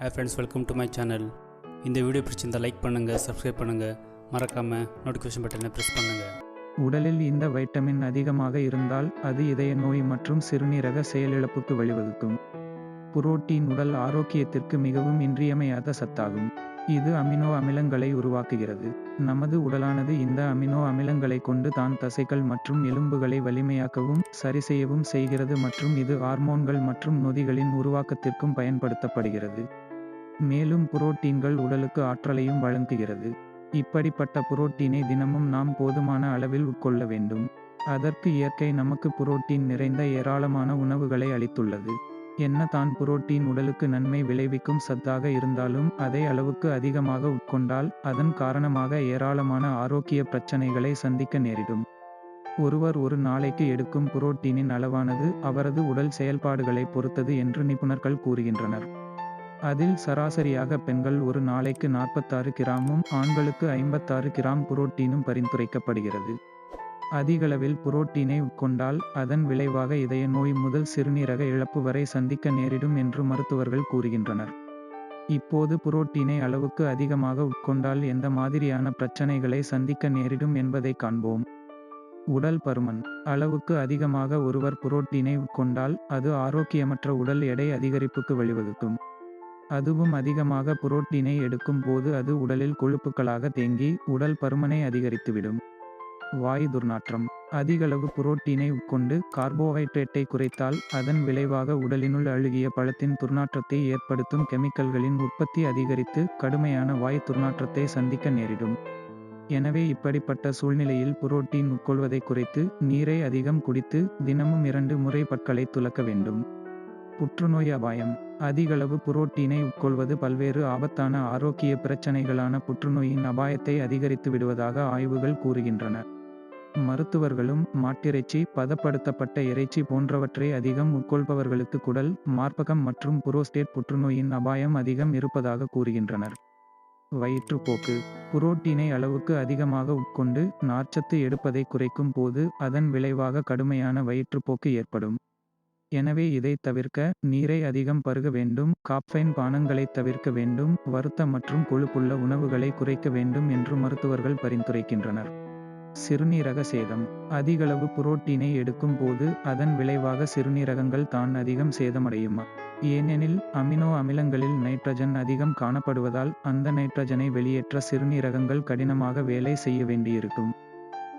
Hey friends welcome to my channel இந்த video பிடிச்சிருந்தால் like பண்ணுங்கள் சப்ஸ்கிரைப் பண்ணுங்கள் மறக்காமல் நோட்டிஃபிகேஷன் பட்டனை ப்ரெஸ் பண்ணுங்கள் உடலில் இந்த வைட்டமின் அதிகமாக இருந்தால் அது இதய நோய் மற்றும் சிறுநீரக செயலிழப்புக்கு வழிவகுக்கும். புரோட்டீன் உடல் ஆரோக்கியத்திற்கு மிகவும் இன்றியமையாத சத்தாகும். இது அமினோ அமிலங்களை உருவாக்குகிறது. நமது உடலானது இந்த அமினோ அமிலங்களை கொண்டு தான் தசைகள் மற்றும் எலும்புகளை வலிமையாக்கவும் சரிசெய்யவும் செய்கிறது மற்றும் இது ஹார்மோன்கள் மற்றும் நொதிகளின் உருவாக்கத்திற்கும் பயன்படுத்தப்படுகிறது. மேலும் புரோட்டீன்கள் உடலுக்கு ஆற்றலையும் வழங்குகிறது. இப்படிப்பட்ட புரோட்டீனை தினமும் நாம் போதுமான அளவில் உட்கொள்ள வேண்டும். அதற்கு இயற்கை நமக்கு புரோட்டீன் நிறைந்த ஏராளமான உணவுகளை அளித்துள்ளது. என்ன தான் புரோட்டீன் உடலுக்கு நன்மை விளைவிக்கும் சத்தாக இருந்தாலும் அதே அளவுக்கு அதிகமாக உட்கொண்டால் அதன் காரணமாக ஏராளமான ஆரோக்கிய பிரச்சனைகளை சந்திக்க நேரிடும். ஒருவர் ஒரு நாளைக்கு எடுக்கும் புரோட்டீனின் அளவானது அவரது உடல் செயல்பாடுகளை பொறுத்தது என்று நிபுணர்கள் கூறுகின்றனர். அதில் சராசரியாக பெண்கள் ஒரு நாளைக்கு நாற்பத்தாறு கிராமும் ஆண்களுக்கு ஐம்பத்தாறு கிராம் புரோட்டீனும் பரிந்துரைக்கப்படுகிறது. அதிகளவில் புரோட்டீனை உட்கொண்டால் அதன் விளைவாக இதய நோய் முதல் சிறுநீரக இழப்பு வரை சந்திக்க நேரிடும் என்று மருத்துவர்கள் கூறுகின்றனர். இப்போது புரோட்டீனை அளவுக்கு அதிகமாக உட்கொண்டால் எந்த மாதிரியான பிரச்சனைகளை சந்திக்க நேரிடும் என்பதை காண்போம். உடல் பருமன். அளவுக்கு அதிகமாக ஒருவர் புரோட்டீனை உட்கொண்டால் அது ஆரோக்கியமற்ற உடல் எடை அதிகரிப்புக்கு வழிவகுக்கும். அதுவும் அதிகமாக புரோட்டீனை எடுக்கும் போது அது உடலில் கொழுப்புகளாக தேங்கி உடல் பருமனை அதிகரித்துவிடும். வாயு துர்நாற்றம். அதிகளவு புரோட்டீனை உட்கொண்டு கார்போஹைட்ரேட்டை குறைத்தால் அதன் விளைவாக உடலினுள் அழுகிய பழத்தின் துர்நாற்றத்தை ஏற்படுத்தும் கெமிக்கல்களின் உற்பத்தி அதிகரித்து கடுமையான வாயு துர்நாற்றத்தை சந்திக்க நேரிடும். எனவே இப்படிப்பட்ட சூழ்நிலையில் புரோட்டீன் உட்கொள்வதை குறைத்து நீரை அதிகம் குடித்து தினமும் இரண்டு முறை பற்களை துலக்க வேண்டும். புற்றுநோய் அபாயம். அதிகளவு புரோட்டீனை உட்கொள்வது பல்வேறு ஆபத்தான ஆரோக்கிய பிரச்சனைகளான புற்றுநோயின் அபாயத்தை அதிகரித்து விடுவதாக ஆய்வுகள் கூறுகின்றன. மருத்துவர்களும் மாட்டிறைச்சி பதப்படுத்தப்பட்ட இறைச்சி போன்றவற்றை அதிகம் உட்கொள்பவர்களுக்கு குடல் மார்பகம் மற்றும் புரோஸ்டேட் புற்றுநோயின் அபாயம் அதிகம் இருப்பதாக கூறுகின்றனர். வயிற்றுப்போக்கு. புரோட்டீனை அளவுக்கு அதிகமாக உட்கொண்டு நார்ச்சத்து எடுப்பதை குறைக்கும் போது அதன் விளைவாக கடுமையான வயிற்றுப்போக்கு ஏற்படும். எனவே இதை தவிர்க்க நீரை அதிகம் பருக வேண்டும் காப்ஃபைன் பானங்களை தவிர்க்க வேண்டும் வருத்த மற்றும் கொழுப்புள்ள உணவுகளை குறைக்க வேண்டும் என்று மருத்துவர்கள் பரிந்துரைக்கின்றனர். சிறுநீரக சேதம். அதிகளவு புரோட்டீனை எடுக்கும் போது அதன் விளைவாக சிறுநீரகங்கள் தான் அதிகம் சேதமடையுமா? ஏனெனில் அமினோ அமிலங்களில் நைட்ரஜன் அதிகம் காணப்படுவதால் அந்த நைட்ரஜனை வெளியேற்ற சிறுநீரகங்கள் கடினமாக வேலை செய்ய வேண்டியிருக்கும்.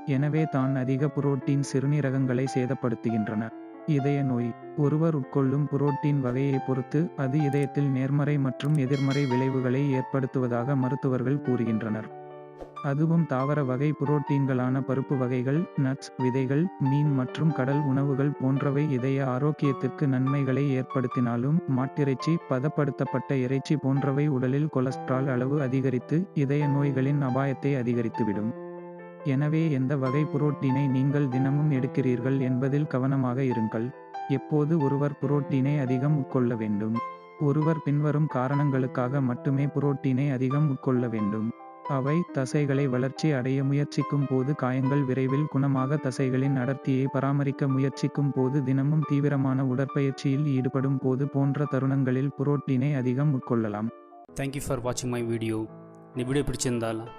எனவே தான் அதிக புரோட்டீன் சிறுநீரகங்களை சேதப்படுத்துகின்றன. இதய நோய். ஒருவர் உட்கொள்ளும் புரோட்டீன் வகையை பொறுத்து அது இதயத்தில் நேர்மறை மற்றும் எதிர்மறை விளைவுகளை ஏற்படுத்துவதாக மருத்துவர்கள் கூறுகின்றனர். அதுவும் தாவர வகை புரோட்டீன்களான பருப்பு வகைகள் நட்ஸ் விதைகள் மீன் மற்றும் கடல் உணவுகள் போன்றவை இதய ஆரோக்கியத்திற்கு நன்மைகளை ஏற்படுத்தினாலும் மாட்டிறைச்சி பதப்படுத்தப்பட்ட இறைச்சி போன்றவை உடலில் கொலஸ்ட்ரால் அளவு அதிகரித்து இதய நோய்களின் அபாயத்தை அதிகரித்துவிடும். எனவே எந்த வகை புரோட்டீனை நீங்கள் தினமும் எடுக்கிறீர்கள் என்பதில் கவனமாக இருங்கள். எப்போது ஒருவர் புரோட்டீனை அதிகம் உட்கொள்ள வேண்டும்? ஒருவர் பின்வரும் காரணங்களுக்காக மட்டுமே புரோட்டீனை அதிகம் உட்கொள்ள வேண்டும். அவை தசைகளை வளர்ச்சி அடைய முயற்சிக்கும் போது காயங்கள் விரைவில் குணமாக தசைகளின் அடர்த்தியை பராமரிக்க முயற்சிக்கும் போது தினமும் தீவிரமான உடற்பயிற்சியில் ஈடுபடும் போது போன்ற தருணங்களில் புரோட்டீனை அதிகம் உட்கொள்ளலாம். தேங்க்யூ ஃபார் வாட்சிங் மை வீடியோ இந்த வீடியோ பிடிச்சிருந்தால்